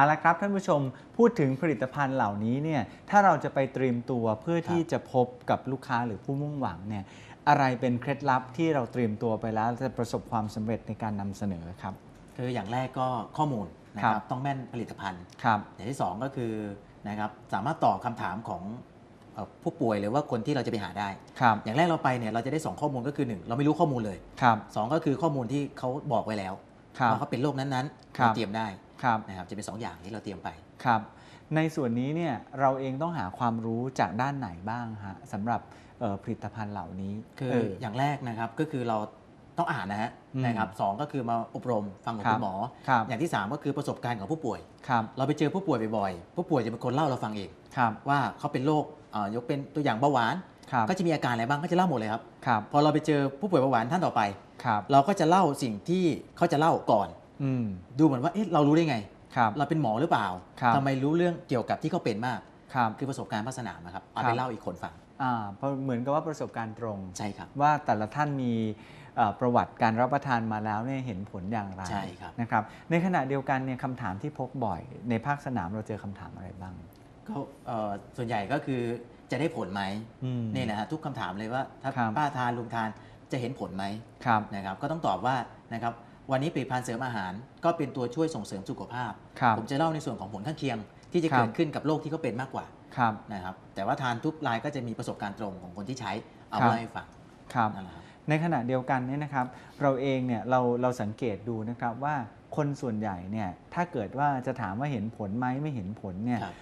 เอาละครับท่านผู้ชมพูดถึงผลิตภัณฑ์เหล่านี้เนี่ยถ้าเราจะไปเตรียมตัวเพื่อที่จะพบกับลูกค้าหรือผู้มุ่งหวังเนี่ยอะไรเป็นเคล็ดลับที่เราเตรียมตัวไปแล้วจะประสบความสำเร็จในการนำเสนอครับคืออย่างแรกก็ข้อมูลนะคครัรับบต้องแม่นผลิตภัณฑ์ครับอย่างที่สองก็คือนะครับสามารถตอบคำถามของเอ่อผู้ป่วยหรือว่าคนที่เราจะไปหาได้ครับอย่างแรกเราไปเนี่ยเราจะได้สองข้อมูลก็คือหนึ่งเราไม่รู้ข้อมูลเลยครับสองก็คือข้อมูลที่เขาบอกไว้แล้วครับว่าเขาเป็นโรคนั้นๆครับเราเตรียมได้ ครับนะครับจะเป็นสองอย่างที่เราเตรียมไปครับ ในส่วนนี้เนี่ยเราเองต้องหาความรู้จากด้านไหนบ้างฮะสำหรับเอ่อผลิตภัณฑ์เหล่านี้คือเอย่างแรกนะครับก็คือเราต้องอ่านนะฮะอืมนะครับสองก็คือมาอบรมฟังของครับคุณหมอครับอย่างที่สามก็คือประสบการณ์ของผู้ป่วยครับเราไปเจอผู้ป่วยบ่อยๆผู้ป่วยจะเป็นคนเล่าเราฟังเองครับว่าเขาเป็นโรคเอ่อยกเป็นตัวอย่างเบาหวานครับก็จะมีอาการอะไรบ้างก็จะเล่าหมดเลยครับครับพอเราไปเจอผู้ป่วยเบาหวานท่านต่อไปครับเราก็จะเล่าสิ่งที่เขาจะเล่าก่อนอืม ดูเหมือนว่าเอ๊ะเรารู้ได้ไงครับเราเป็นหมอหรือเปล่าครับทำไมรู้เรื่องเกี่ยวกับที่เขาเป็นมากครับคือประสบการณ์ภาคสนามนะครับเอาครัไปบเล่าอีกคนฟังอ่าเพราะเหมือนกับว่าประสบการณ์ตรงใช่ครับว่าแต่ละท่านมีเอ่อประวัติการรับประทานมาแล้วเนี่ยเห็นผลอย่างไรใช่ครับนะครับ ในขณะเดียวกันเนี่ยคำถามที่พบบ่อย ในภาคสนามเราเจอคำถามอะไรบ้างก็เอ่อส่วนใหญ่ก็คือจะได้ผลไหมอืมนี่นะฮะทุกคำถามเลยว่าถ้าครับป้าทานลุงทานจะเห็นผลไหมครับนะครับ ก็ต้องตอบว่านะครับ วันนี้ผลิตภัณฑ์เสริมอาหาร ก็เป็นตัวช่วยส่งเสริมสุขภาพครับผมจะเล่าในส่วนของผลข้างเคียง ที่จะครับเกิดขึ้นกับโรคที่เขาเป็นมากกว่าครับนะครับแต่ว่าทานทุกรายก็จะมีประสบการณ์ตรงของคนที่ใช้เอาครับมาเล่าให้ฟังครับนั่นแหละครับในขณะเดียวกันเนี่ยนะครับ เราเองเนี่ยเราเราสังเกตดูนะครับว่า คนส่วนใหญ่เนี่ยถ้าเกิดว่าจะถามว่าเห็นผลไหมไม่เห็นผลเนี่ยครับ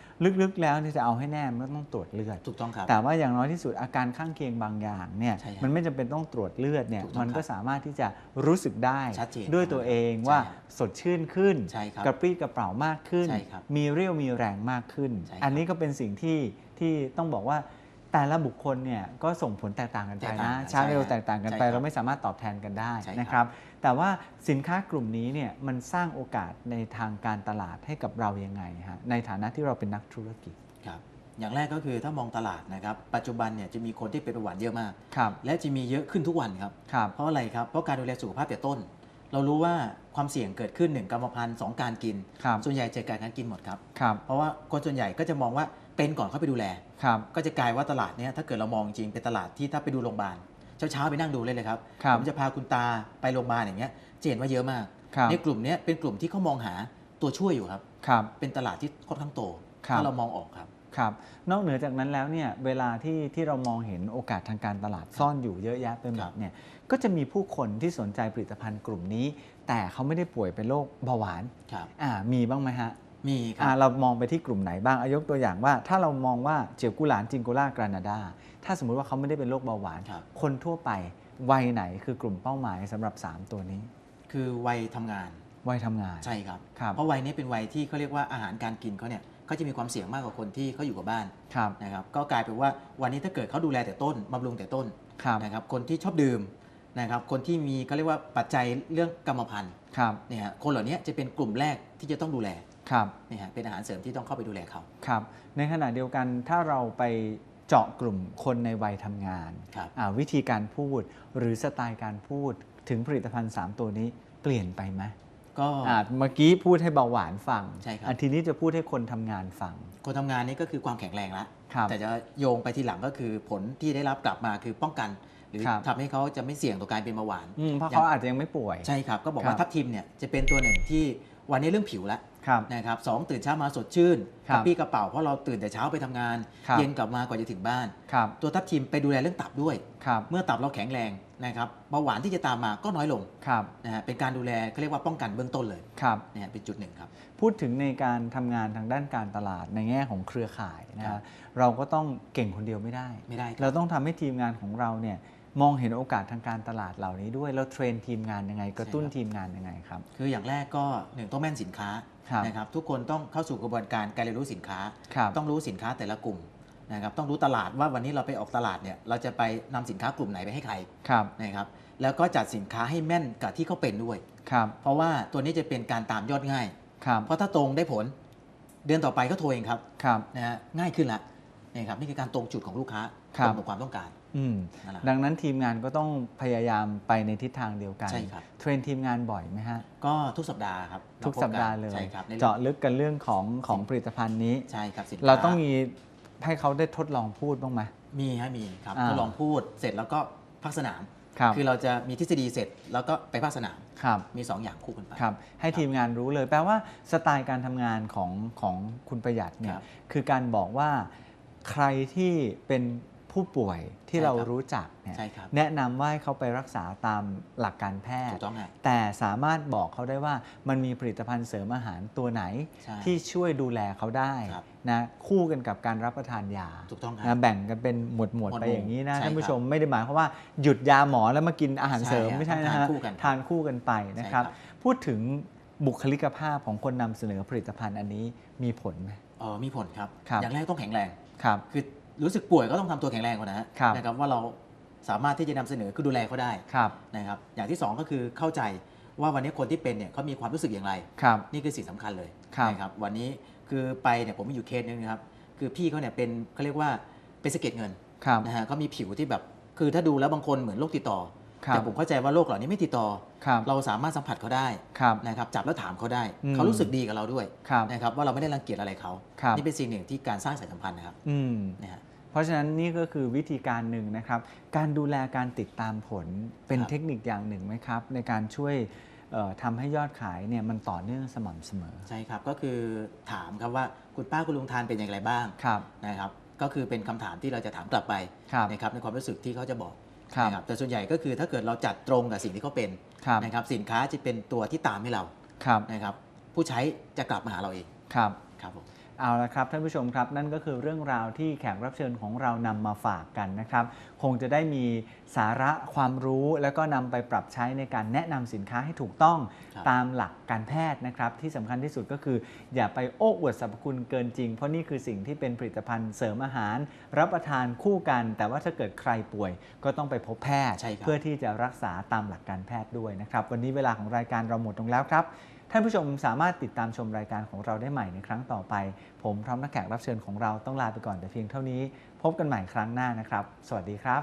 ลึกๆแล้วเนี่ยจะเอาให้แน่มันก็ต้องตรวจเลือดถูกต้องครับแต่ว่าอย่างน้อยที่สุดอาการข้างเคียงบางอย่างเนี่ยใช่ครับมันไม่จำเป็นต้องตรวจเลือดเนี่ยถูกต้องมันก็ครับสามารถที่จะรู้สึกได้ชัดเจนด้วยตัวเองว่าใช่ครับสดชื่นขึ้นใช่ครับกระปรี้กระเป๋ามากขึ้นใช่ครับมีเรี่ยวมีแรงมากขึ้นใช่ครับอันนี้ก็เป็นสิ่งที่ที่ต้องบอกว่า แต่ละบุคคลเนี่ยก็ส่งผลแตกต่างกันไปแตกต่างนะกันช้าเร็วใช่แตกต่างกันไป ใช่ครับเราไม่สามารถตอบแทนกันได้ใช่ครับนะครับ แต่ว่าสินค้ากลุ่มนี้เนี่ยมันสร้างโอกาสในทางการตลาดให้กับเรายังไงฮะในฐานะที่เราเป็นนักธุรกิจครับอย่างแรกก็คือถ้ามองตลาดนะครับ ปัจจุบันเนี่ยจะมีคนที่เป็นเบาหวานเยอะมาก ครับและจะมีเยอะขึ้นทุกวันครับ ครับเพราะอะไรครับ เพราะการดูแลสุขภาพแต่ต้น เรารู้ว่าความเสี่ยงเกิดขึ้นหนึ่งกรรมพันธุ์สองการกิน ครับส่วนใหญ่จะเกิดการกินหมดครับ ครับ เพราะว่าคนส่วนใหญ่ก็จะมองว่า เป็นก่อนเข้าไปดูแล ครับก็จะกลายว่าตลาดเนี้ยถ้าเกิดเรามองจริงเป็นตลาดที่ถ้าไปดูโรงพยาบาลเช้าๆไปนั่งดูเลยเลยครับครับผมจะพาคุณตาไปโรงพยาบาลอย่างเงี้ยจะเห็นว่าเยอะมากครับในกลุ่มเนี้ยเป็นกลุ่มที่เขามองหาตัวช่วยอยู่ครับ ครับ เป็นตลาดที่ค่อนข้างโตครับ ถ้าเรามองออกครับ ครับ นอกเหนือจากนั้นแล้วเนี่ยเวลาที่ที่เรามองเห็นโอกาสทางการตลาดซ่อนอยู่เยอะแยะไปหมครัดบ เนี่ยก็จะมีผู้คนที่สนใจผลิตภัณฑ์กลุ่มนี้ แต่เขาไม่ได้ป่วยเป็นโรคเบาหวานครับ อ่ามีบ้างไหมฮะ มีคอ่ารับ เรามองไปที่กลุ่มไหนบ้างอายกตัวอย่างว่า ถ้าเรามองว่าเจียวกุหลานจิงโกล่ากรานาดา ถ้าสมมุติว่าเขาไม่ได้เป็นโรคเบาหวาน ครับ คนทั่วไปวัยไหนคือกลุ่มเป้าหมายสำหรับ 3 ตัวนี้ คือวัยทำงานวัยทำงาน ใช่ครับ ครับ เพราะวัยนี้เป็นวัยที่เขาเรียกว่าอาหารการกินเขาเนี่ยเขาจะมีความเสี่ยงมากกว่าคนที่เขาอยู่กับบ้านครับ นะครับก็กลายเป็นว่าวันนี้ถ้าเกิดเขาดูแลแต่ต้นบำรุงแต่ต้นครับ นะครับคนที่ชอบดื่มนะครับคนที่มีเขาเรียกว่าปัจจัยเรื่องกรรมพันธุ์ครับ เนี่ยฮะคนเหล่านี้จะเป็นกลุ่มแรกที่จะต้องดูแล ครับเนี่ยฮะเป็นอาหารเสริมที่ต้องเข้าไปดูแลเขาครับ ในขณะเดียวกันถ้าเราไปเจาะกลุ่มคนในวัยทำงานครับอ่าวิธีการพูดหรือสไตล์การพูดถึงผลิตภัณฑ์ 3 ตัวนี้เปลี่ยนไปไหมก็อ่าเมื่อกี้พูดให้เบาหวานฟังใช่ครับอะทีนี้จะพูดให้คนทำงานฟัง คนทำงานนี่ก็คือความแข็งแรงละครับแต่จะโยงไปทีหลังก็คือผลที่ได้รับกลับมาคือป้องกัน หรือครับทำให้เขาจะไม่เสี่ยงต่อการเป็นเบาหวานอืมเพราะเขาอาจจะยังไม่ป่วย ใช่ครับ ก็บอกครัว่าบทับทิมเนี่ยจะเป็นตัวหนึ่งที่ วันนี้เรื่องผิวละครับนะครับสองตื่นเช้ามาสดชื่นครักบระปี้กระเป๋าเพราะเราตื่นแต่เช้าไปทำงานครับเย็นกลับมากว่าจะถึงบ้านครับตัวทับทิมไปดูแลเรื่องตับด้วยครับเมื่อตับเราแข็งแรงนะครับเบาหวานที่จะตามมาก็น้อยลงครับนะฮะเป็นการดูแลเขาเรียกว่าป้องกันเบื้องต้นเลยครับนะฮะเป็นจุดหนึ่งครับพูดถึงในการทำงานทางด้านการตลาดในแง่ของเครือข่ายนะครัฮะบเราก็ต้องเก่งคนเดียวไม่ได้ไม่ได้คเรารับต้องทำให้ทีมงานของเราเนี่ย มองเห็นโอกาสทางการตลาดเหล่านี้ด้วยแล้วเทรนทีมงานยังไงกระตุ้นทีมงานยังไงครับ คืออย่างแรกก็หนึ่งต้องแม่นสินค้าครับนะครับทุกคนต้องเข้าสู่กระบวนการการเรียนรู้สินค้า ครับต้องรู้สินค้าแต่ละกลุ่มนะครับต้องรู้ตลาดว่าวันนี้เราไปออกตลาดเนี่ยเราจะไปนำสินค้ากลุ่มไหนไปให้ใครครับนะครับแล้วก็จัดสินค้าให้แม่นกับที่เขาเป็นด้วย ครับเพราะว่าตัวนี้จะเป็นการตามยอดง่าย ครับเพราะถ้าตรงได้ผลเดือนต่อไปก็โทรเองครับครับ นะฮะง่ายขึ้นละนี่ครับนี่คือการตรงจุดของลูกค้าครับ ตรงกับความต้องการอืมนั่นแหละ ดังนั้นทีมงานก็ต้องพยายามไปในทิศทางเดียวกัน ใช่ครับ เทรนทีมงานบ่อยไหมฮะ ก็ทุกสัปดาห์ครับ ทุกสัปดาห์เลย ใช่ครับในเจาะลึกกันเรื่องของของผลิตภัณฑ์นี้ ใช่ครับสินค้เราต้องมีให้เขาได้ทดลองพูดบ้างไหมมีฮะมีครับอ่าทดลองพูดเสร็จแล้วก็ภาคสนามครับอเราจะมีทฤษฎีเสร็จแล้วก็ไปภาคสนามครับมี 2 อย่างคู่กันไปครับให้ทีมงานรู้เลย แปลว่าสไตล์การทำงานของของคุณประหยัดเนี่คยรับคือการบอกว่าใครที่เป็น ผู้ป่วยที่ใช่เราครับรู้จักเนี่ยใช่ครับแนะนำว่าให้เขาไปรักษาตามหลักการแพทถูย์กต้องฮะแต่สามารถบอกเขาได้ว่ามันมีผลิตภัณฑ์เสริมอาหารตัวไหนใช่ที่ช่วยดูแลเขาได้ครับนะคู่กันกับการรับประทานยาถูกต้องครับนะแบ่งกันเป็นหมวดหมวดหมวดไปอย่างนี้นะใช่ท่านผู้ครับชมไม่ได้หมายความว่าหยุดยาหมอแล้วมากินอาหารเสริมใช่ไม่ใช่นะทาฮะนคู่กันทานคู่กันไปนะครับใช่ครับ พูดถึงบุคลิกภาพของคนนำเสนอผลิตภัณฑ์อันนี้มีผลไหมเออมีผลครับครับ อย่างแรกต้องแข็งแรงครับคือ รู้สึกป่วยก็ต้องทำตัวแข็งแรงก่อนนะฮะครับนะครับว่าเราสามารถที่จะนำเสนอคือดูแลเขาได้ครับนะครับอย่างที่ 2 ก็คือเข้าใจว่าวันนี้คนที่เป็นเนี่ยเขามีความรู้สึกอย่างไรครับนี่คือสิ่งสำคัญเลยครับนะครับวันนี้คือไปเนี่ยผมมีอยู่เคสหนึงนะครับคือพี่เขาเนี่ยเป็นเขาเรียกว่าเป็นสะเก็ดเงินครับนะฮะเขามีผิวที่แบบคือถ้าดูแล้วบางคนเหมือนโรคติดต่อครับแต่ผมเข้าใจว่าโรคเหล่านี้ไม่ติดต่อครับเราสามารถสัมผัสเขาได้ครับนะครับจับแล้วถามเขาได้อืมเขารู้สึกดีกับเราด้วยครับนะครับว่าเราไม่ได้รังเกียจอะไรเขาครับนี่เป็นสิ่งหนึ่งที่การสร้างสายสัมพันธ์นะครับอืมนะฮะ เพราะฉะนั้นนี่ก็คือวิธีการหนึ่งนะครับ การดูแลการติดตามผลเป็นครับเทคนิคอย่างหนึ่งไหมครับ ในการช่วยเอ่อทำให้ยอดขายเนี่ยมันต่อเนื่องสม่ำเสมอ ใช่ครับก็คือถามครับว่าคุณป้าคุณลุงทานเป็นอย่างไรบ้างครับนะครับ ก็คือเป็นคำถามที่เราจะถามกลับไปครับนะครับในความรู้สึกที่เขาจะบอกครับนะครับแต่ส่วนใหญ่ก็คือถ้าเกิดเราจัดตรงกับสิ่งที่เขาเป็นครับนะครับสินค้าจะเป็นตัวที่ตามให้เราครับนะครับผู้ใช้จะกลับมาหาเราเองครับครับผม เอาละครับท่านผู้ชมครับ นั่นก็คือเรื่องราวที่แขกรับเชิญของเรานำมาฝากกันนะครับ คงจะได้มีสาระความรู้แล้วก็นำไปปรับใช้ในการแนะนำสินค้าให้ถูกต้องครับ ตามหลักการแพทย์นะครับ ที่สำคัญที่สุดก็คือ อย่าไปโอ้อวดสรรพคุณเกินจริง เพราะนี่คือสิ่งที่เป็นผลิตภัณฑ์เสริมอาหาร รับประทานคู่กัน แต่ว่าถ้าเกิดใครป่วย ก็ต้องไปพบแพทย์ ใช่ครับ เพื่อที่จะรักษาตามหลักการแพทย์ด้วยนะครับ วันนี้เวลาของรายการเราหมดลงแล้วครับ ท่านผู้ชมสามารถติดตามชมรายการของเราได้ใหม่ในครั้งต่อไป ผมพร้อมนักแขกรับเชิญของเราต้องลาไปก่อนแต่เพียงเท่านี้ พบกันใหม่ครั้งหน้านะครับ สวัสดีครับ